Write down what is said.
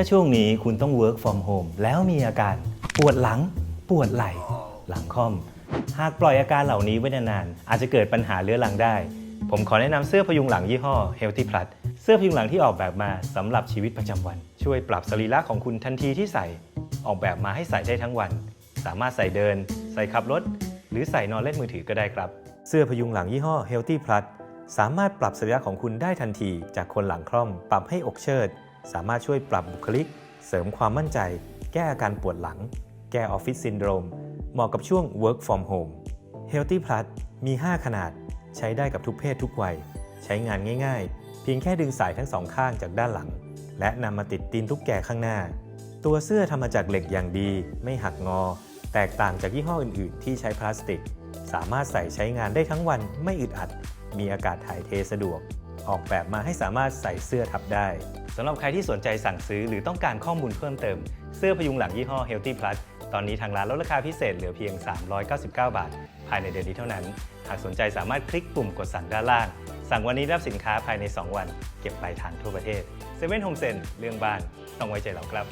ถ้าช่วงนี้คุณต้อง work from home แล้วมีอาการปวดหลัง ปวดไหล่ หลังค่อม หากปล่อยอาการเหล่านี้ไว้นานๆอาจจะเกิดปัญหาเรื้อรังได้ ผมขอแนะนำเสื้อพยุงหลังยี่ห้อ Healthy Plus เสื้อพยุงหลังที่ออกแบบมาสำหรับชีวิตประจำวัน ช่วยปรับสรีระของคุณทันทีที่ใส่ ออกแบบมาให้ใส่ได้ทั้งวัน สามารถใส่เดิน ใส่ขับรถ หรือใส่นอนเล่นมือถือก็ได้ครับ เสื้อพยุงหลังยี่ห้อ Healthy Plus สามารถปรับสรีระของคุณได้ทันทีจากคนหลังคล่อม ปรับให้อกเชิด สามารถช่วยปรับบุคลิก เสริมความมั่นใจ แก้อาการปวดหลัง แก้ออฟฟิศซินโดรม เหมาะกับช่วง work from home Healthy Plus มี 5 ขนาด ใช้ได้กับทุกเพศทุกวัย ใช้งานง่ายๆ เพียงแค่ดึงสายทั้งสองข้างจากด้านหลัง และนำมาติดตีนตุ๊กแกข้างหน้า ตัวเสื้อทำมาจากเหล็กอย่างดี ไม่หักงอ แตกต่างจากยี่ห้ออื่นๆ ที่ใช้พลาสติก สามารถใส่ใช้งานได้ทั้งวันไม่อึดอัด มีอากาศถ่ายเทสะดวก ออกแบบมาให้สามารถใส่เสื้อทับได้สำหรับใครที่สนใจสั่งซื้อหรือต้องการข้อมูลเพิ่มเติม เสื้อพยุงหลังยี่ห้อ Healthy Plus ตอนนี้ทางร้านลดราคาพิเศษเหลือเพียง 399 บาท ภายในเดือนนี้เท่านั้น หากสนใจสามารถคลิกปุ่มกดสั่งด้านล่าง สั่งวันนี้รับสินค้าภายใน 2 วัน เก็บปลายทางทั่วประเทศเซเว่นโฮมเซ็นเรื่องบ้านต้องไว้ใจเราครับ